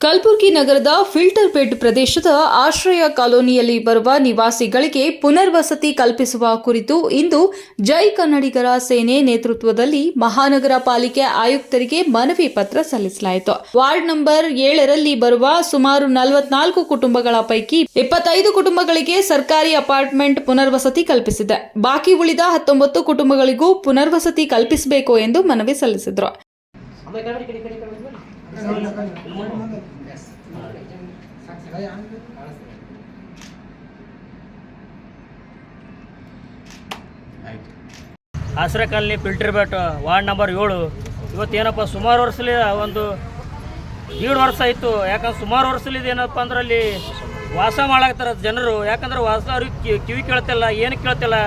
ಕಲಬುರಗಿ ನಗರದ filter bed ಪ್ರದೇಶದ ಆಶ್ರಯ ಕಾಲೋನಿಯಲ್ಲಿ ಬರುವ ನಿವಾಸಿಗಳಿಗೆ ಪುನರ್ವಸತಿ ಕಲ್ಪಿಸುವ ಕುರಿತು ಇಂದು ಜೈ ಕನ್ನಡಿಗರ ಸೇನೆ ನೇತೃತ್ವದಲ್ಲಿ ಮಹಾನಗರ ಪಾಲಿಕೆ ಆಯುಕ್ತರಿಗೆ ಮನವಿ ಪತ್ರ ಸಲ್ಲಿಸಲಾಯಿತು. ವಾರ್ಡ್ ನಂಬರ್ ಏಳರಲ್ಲಿ ಬರುವ ಸುಮಾರು ನಲವತ್ನಾಲ್ಕು ಕುಟುಂಬಗಳ ಪೈಕಿ ಇಪ್ಪತ್ತೈದು ಕುಟುಂಬಗಳಿಗೆ ಸರ್ಕಾರಿ ಅಪಾರ್ಟ್ಮೆಂಟ್ ಪುನರ್ವಸತಿ ಕಲ್ಪಿಸಿದೆ. ಬಾಕಿ ಉಳಿದ ಹತ್ತೊಂಬತ್ತು ಕುಟುಂಬಗಳಿಗೂ ಪುನರ್ವಸತಿ ಕಲ್ಪಿಸಬೇಕು ಎಂದು ಮನವಿ ಸಲ್ಲಿಸಿದರು. Ashraya colony filter bed ward number ಏಳು. ಇವತ್ತೇನಪ್ಪ, ಸುಮಾರು ವರ್ಷಲಿ ಒಂದು ಏಳು ವರ್ಷ ಆಯಿತು. ಯಾಕಂದ್ರೆ ಸುಮಾರು ವರ್ಷಲಿ ಏನಪ್ಪ ಅಂದ್ರೆ ಅಲ್ಲಿ ವಾಸ ಮಾಡಾಕತ್ತಾರ ಜನರು. ಯಾಕಂದ್ರೆ ವಾಸ ಅವ್ರಿಗೆ ಕಿವಿ ಕೇಳ್ತಿಲ್ಲ, ಏನು ಕೇಳ್ತಿಲ್ಲ.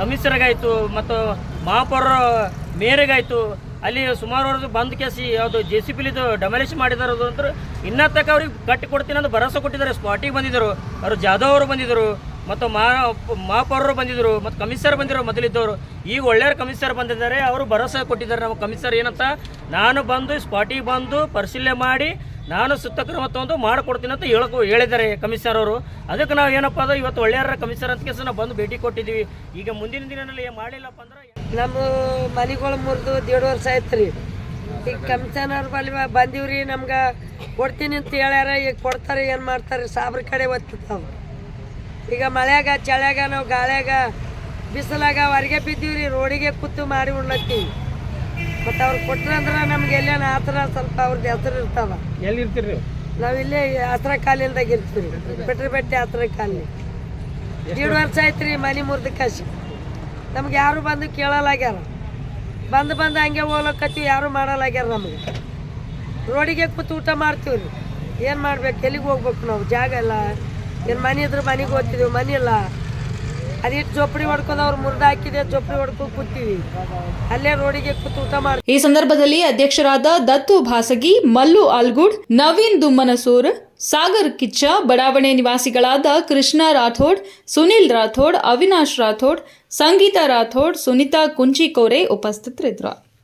ಕಮಿಷನರ್ಗಾಯ್ತು ಮತ್ತು ಮಹಾಪೌರ ಮೇರೆಗಾಯ್ತು. ಅಲ್ಲಿ ಸುಮಾರು ಅವ್ರದ್ದು ಬಂದ್ ಕೇಸಿ ಯಾವುದು ಜೆ ಸಿ ಪಿಲಿದು ಡಮಲಿಷ್ ಮಾಡಿದಾರೆ ಅದು ಅಂದ್ರೆ ಇನ್ನ ತಕ್ಕ ಅವ್ರಿಗೆ ಕಟ್ಟಿ ಕೊಡ್ತೀನಿ ಅಂತ ಭರವಸೆ ಕೊಟ್ಟಿದ್ದಾರೆ. ಸ್ಪಾಟಿಗೆ ಬಂದಿದ್ದರು. ಅವರು ಜಾಧವ್ ಅವರು ಬಂದಿದ್ದರು. ಮತ್ತು ಮಾ ಮಹಾಪೌರರು ಬಂದಿದ್ದರು. ಮತ್ತು ಕಮಿಷನರ್ ಬಂದಿರೋ ಮೊದಲಿದ್ದವರು. ಈಗ ಒಳ್ಳೆಯ ಕಮಿಷನರ್ ಬಂದಿದ್ದಾರೆ. ಅವರು ಭರವಸೆ ಕೊಟ್ಟಿದ್ದಾರೆ. ನಮ್ಮ ಕಮಿಷನರ್ ಏನಂತ, ನಾನು ಬಂದು ಸ್ಪಾಟಿಗೆ ಬಂದು ಪರಿಶೀಲನೆ ಮಾಡಿ ನಾನು ಸುತ್ತ ಕ್ರಮ ತಗೊಂಡು ಮಾಡಿಕೊಡ್ತೀನಿ ಅಂತ ಹೇಳಕು ಹೇಳಿದ್ದಾರೆ ಕಮಿಷನರ್ ಅವರು. ಅದಕ್ಕೆ ನಾವು ಏನಪ್ಪ ಅದು ಇವತ್ತು ಒಳ್ಳೆಯರ ಕಮಿಷನರ್ ಅಂತ ಕೇಸ ನಾವು ಬಂದು ಭೇಟಿ ಕೊಟ್ಟಿದ್ದೀವಿ ಈಗ ಮುಂದಿನ ದಿನದಲ್ಲಿ ಏನು ಮಾಡಿಲ್ಲಪ್ಪ ಅಂದ್ರೆ ನಮ್ಮ ಮನೆಗಳು ಮುರಿದು ದೇಡ್ ವರ್ಷ ಆಯ್ತು ರೀ ಈಗ ಕಮಿಷನರ್ ಬಲ್ಲಿ ಬಂದೀವ್ರಿ, ನಮ್ಗೆ ಕೊಡ್ತೀನಿ ಅಂತ ಹೇಳ್ಯಾರ, ಈಗ ಕೊಡ್ತಾರೆ, ಏನು ಮಾಡ್ತಾರೆ, ಸಾಬ್ರ ಕಡೆ ಒತ್ತಿರ್ತಾವ ಈಗ ಮಳೆಯಾಗ, ಚಳ್ಯಾಗ, ನಾವು ಗಾಳ್ಯಾಗ, ಬಿಸಿಲಾಗ ಹೊರಗೆ ರೀ ರೋಡಿಗೆ ಕೂತು ಮಾಡಿ ಉಣ್ಲತ್ತೀವಿ ಮತ್ತು ಅವ್ರು ಕೊಟ್ರಂದ್ರೆ ನಮ್ಗೆ ಎಲ್ಲೇನ ಆ ಥರ ಸ್ವಲ್ಪ ಅವ್ರದ್ದು ಹೆಸರು ಇರ್ತಾವ. ಎಲ್ಲಿ ಇರ್ತೀರಿ ನಾವು ಇಲ್ಲೇ ಆಸರ ಕಾಲಿಲ್ದಾಗ ಇರ್ತೀವಿ. ಬೆಟ್ರಿ ಬೆಟ್ಟಿ ಹತ್ರ ಕಾಲಿ ಎರಡು ವರ್ಷ ಆಯ್ತು ರೀ ಮನೆ ಮುರ್ದು ಕಾಸಿ. ನಮ್ಗೆ ಯಾರು ಬಂದು ಕೇಳಲಾಗ್ಯಾರ. ಬಂದು ಬಂದು ಹಂಗೆ ಹೋಗ್ಲಕತ್ತೀವಿ ಯಾರು ಮಾಡಲಾಗ್ಯಾರ ನಮ್ಗೆ. ರೋಡಿಗೆ ಕೂತು ಊಟ ಮಾಡ್ತೀವಿ ರೀ ಏನು ಮಾಡ್ಬೇಕು ಎಲ್ಲಿಗೆ ಹೋಗ್ಬೇಕು ನಾವು? ಜಾಗ ಇಲ್ಲ. ಏನು ಮನೆ ಇದ್ರೆ ಮನೆಗೆ ಹೋಗ್ತಿದ್ದೀವಿ ಮನೆ ಇಲ್ಲ. ಜೋಪಡಿ ಹೊಡ್ಕೊಂಡು ಜೋಪಡಿ ಕೂತೀವಿ. ಅಲ್ಲೇ ಈ ಸಂದರ್ಭದಲ್ಲಿ ಅಧ್ಯಕ್ಷರಾದ ದತ್ತು ಭಾಸಗಿ, ಮಲ್ಲು ಆಲ್ಗುಡ್, ನವೀನ್ ದುಮ್ಮನಸೂರ್, ಸಾಗರ್ ಕಿಚ್ಚ, ಬಡಾವಣೆ ನಿವಾಸಿಗಳಾದ ಕೃಷ್ಣ ರಾಥೋಡ್, ಸುನಿಲ್ ರಾಥೋಡ್, ಅವಿನಾಶ್ ರಾಥೋಡ್, ಸಂಗೀತಾ ರಾಥೋಡ್, ಸುನಿತಾ ಕುಂಚಿಕೋರೆ ಉಪಸ್ಥಿತರಿದ್ದರು.